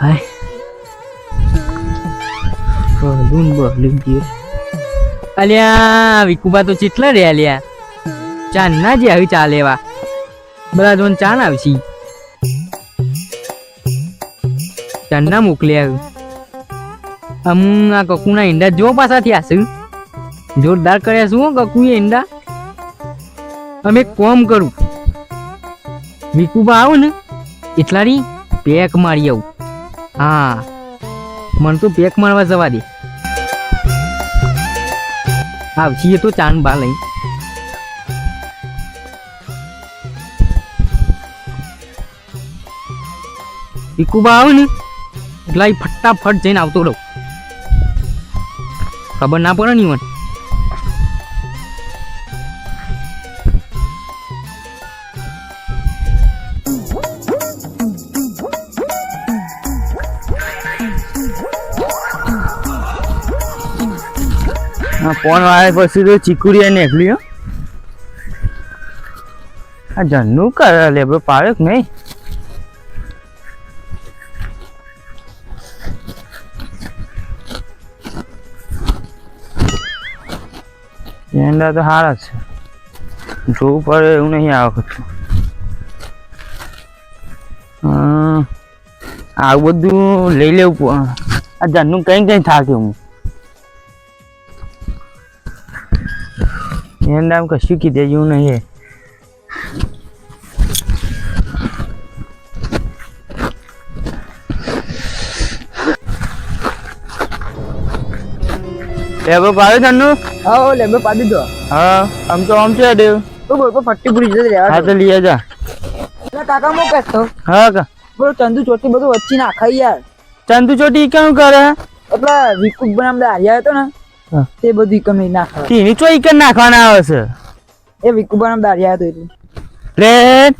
હાય. બહલુન બહલુન જીવ અલ્યા, વિકુબા ના જે આવી મોકલી આવ્યું અમ આ કકુના ઈંડા જો પાછા થયા છે. જોરદાર કર્યા શું કકુ ઈંડા. અમે કોમ કરું. વિકુબા આવું ને. એટલાની પેક મારી આવું. હા. મને તો પેક મારવા જવા દે. આવશી તો ચાન બા લઈ. વિકુબા આવે ને. એટલે ફટાફટ જઈને આવતો રહું. ખબર ના પડે ને મને ફોન વાળા પછી તો અને હો. આ જન્નું કરે લે બરો પાડ્યો નહીં? એંડા તો સારા છે. જોવું પડે, એવું નહીં આ વખત આવું બધું લઈ લેવું આ જાનનું કઈ કઈ થાક્યું હું. એના આમ કશું કીધે જેવું નહીં લેબો પાડે તન્નુ? હા લેબો પાડી દો હા આમ તો આમ છે દેવ. તો બોલ ફટ્ટી પૂરી જતી હા તો લઈ જા કાકા મો કહેતો. હા કા. બોલ ચંદુ ચોટી બધું વચ્ચે નાખાય યાર. ચંદુ ચોટી કેમ કરે? એટલે વિકુપ બનામ દારિયા હતો ને. તે બધી કમી નાખવા તીની ચોઈ કે નાખવાના આવે છે? એ વિકુબાનો દારિયા હતો એટલે પ્લેન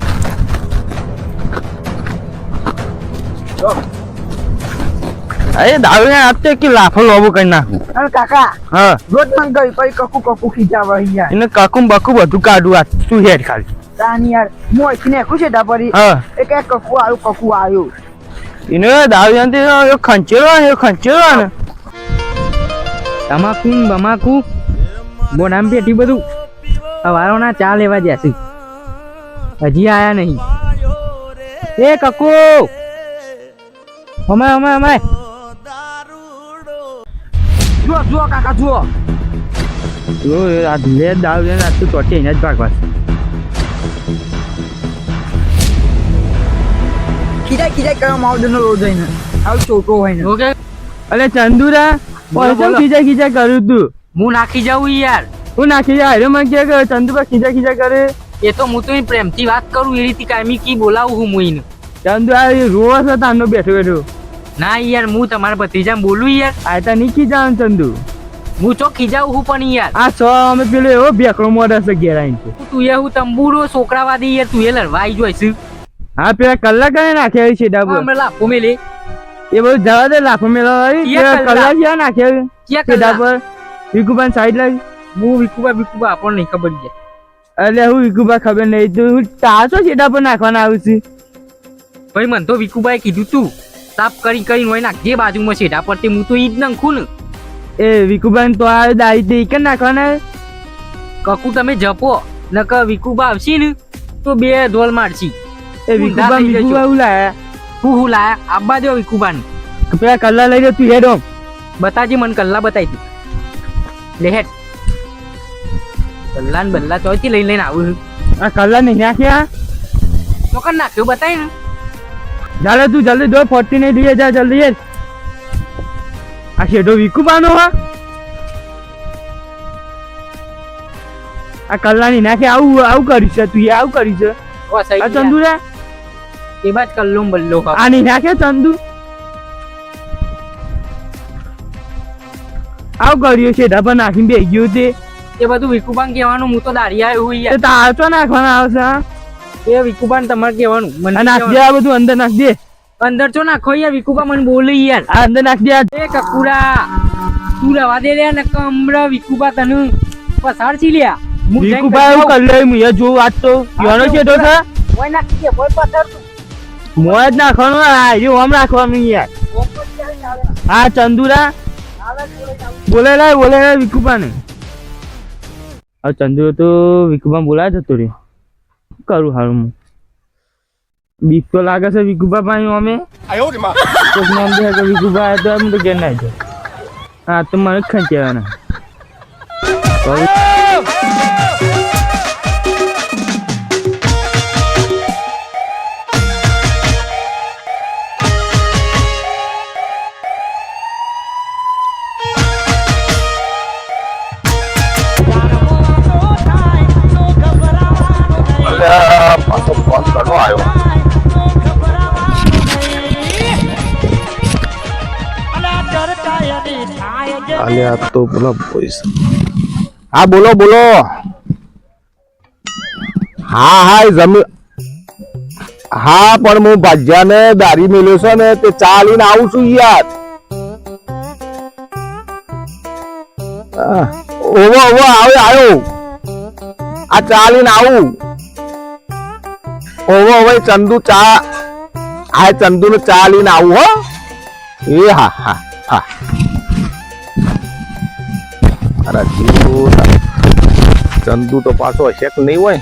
અરે દારૂ આપતે કે લાફો લોબો કરી નાખું. અરે કાકા હા. રોજ મન ગઈ પછી કકુ કકુ ખીજાવા અહીંયા એને કકુ બકુ બધું કાઢું આ તું હેડ ખાલી. તાની યાર હું અહીંથી ખુશે છે તા પરી હા. એ કે કકુ આવ્યું કકુ આવ્યું. એને દારૂ એ ખંચેલો ને ખંચેલો ને તમાકુ બમાકુ બોનામ પેટી બધું વારોના ચા લેવા જશે હજી આયા નહીં એ કકુ અમાય અમાય અમાય જુઓ જુઓ કાકા જુઓ જો આ લે દારૂ લઈને આ તું ચોટી એને જ ભાગવા ખીજાય ખીજાય કરવા આવું ચોટો હોય ને ઓકે અરે ચંદુરા બોલો. ખીજા ખીજા કર્યું તું? હું નાખી જાઉં યાર. હું નાખી જાય અરે મને કે ચંદુબા ખીજા ખીજા કરે. એ તો હું તો પ્રેમથી વાત કરું એ રીતે કાયમી કી બોલાવું હું હું ચંદુ આ રોવા છે તાનો બેઠો બેઠો. ના યાર હું તમારા ભત્રીજા બોલું યાર. આ તો નહીં ખીજા ચંદુ. હું તો ખીજાવું હું પણ યાર. આ સો અમે પેલો એવો ભેકડો મોડે છે ઘેર છે. તું એ હું તંબુરો છોકરાવાદી યાર તું એ લડવા આવી જોઈશ હા પેલા કલાક નાખ્યા છે ડાબો અમે લાફો મેલે. એ બધું જવા દે લાખો મેળો કલાક? જ્યાં નાખ્યા ક્યાં સીધા પર. વિકુભાઈ સાઈડ લાગી હું વિકુભાઈ વિકુભાઈ આપણને નહીં ખબર છે. એટલે હું વિકુભાઈ ખબર નહીં. તું હું તાસો સીધા પર નાખવાના આવું છું. ભાઈ મને તો વિકુભાઈ કીધું તું સાફ કરી કરી હોય નાખજે બાજુમાં સીધા પર હું તો ઈ નાખું ને. એ વિકુભાઈ તો આ દાઈ દે કે નાખવાના? કકુ તમે જપો નકર વિકુબા આવશે ને તો બે ઢોલ મારશી. એ વિકુબા જજો. વિકુબા એવું લાયા હું હું લાયા? આબા દેવો વિકુબાન પેલા કલ્લા લઈ લે તું હેડ ઓમ બતાજી મને કલ્લા બતાવી દી. લે હેડ. કલ્લા ને બલ્લા ચોથી લઈ લઈને આવું. આ કલ્લા નહીં નાખ્યા તો કર નાખ્યો બતાવી ને. ચાલે તું જલ્દી દો ફોર્ટી નહીં લઈએ જા જલ્દી હેડ આ શેડો વિકુબાનો હા. આ કલ્લાની નાખે આવું આવું કર્યું છે તું આવું કર્યું છે. ચંદુરા એ જ કલ્લો ને બલ્લો હા. નાખે ચંદુ. આવ કર્યું છે ઢાબા નાખીને બે ગયું તે એ બધું વિકુબાન કહેવાનું હું તો દાડિયા આવ્યું યાર તાર તો નાખવાના આવશે એ વિકુબાન તમારે કહેવાનું મને નાખ દે આ બધું અંદર નાખ દે અંદર ચો નાખો યાર વિકુબા મને બોલે યાર. આ અંદર નાખ દે એ કકુડા તું રવા દે લે ને કમરા વિકુબા તને પસાર છી લ્યા. વિકુભાઈ એવું કરી લે જોઉં આજ તો. યોનો છે તો ઓય નાખ દે, ઓય પસાર તું. મોય જ નાખવાનું આ જો આમ રાખવાનું યાર હા ચંદુરા? બોલે લાય બોલે લાય વિકુપાને હવે ચંદુ તો વિકુબા બોલાય જતો રહ્યો. શું કરું હારું હું? બીક તો લાગે છે વિકુબા પાસે અમે. કોઈક નામ દે કે વિકુબા આવ્યા તો એમ તો ઘેર ના જાઉં હા તો મને ખંચેવાના અલ્યા, અલ્યા તો પેલા બોઈસ હા, બોલો બોલો. હા હા જમી હા, પણ હું ભાજ્યાને દારી મેલ્યો છે ને, તે ચાલીને આવું છું યાર. ઓવો ઓવો, આવે આવ્યો આ ચાલીને આવું. ઓવો હવે ચંદુ ચા આ ચંદુ નું ચા આવું, હો. એ હા હા હા. અરે જીવ ચંદુ તો પાછો શેક નહીં હોય.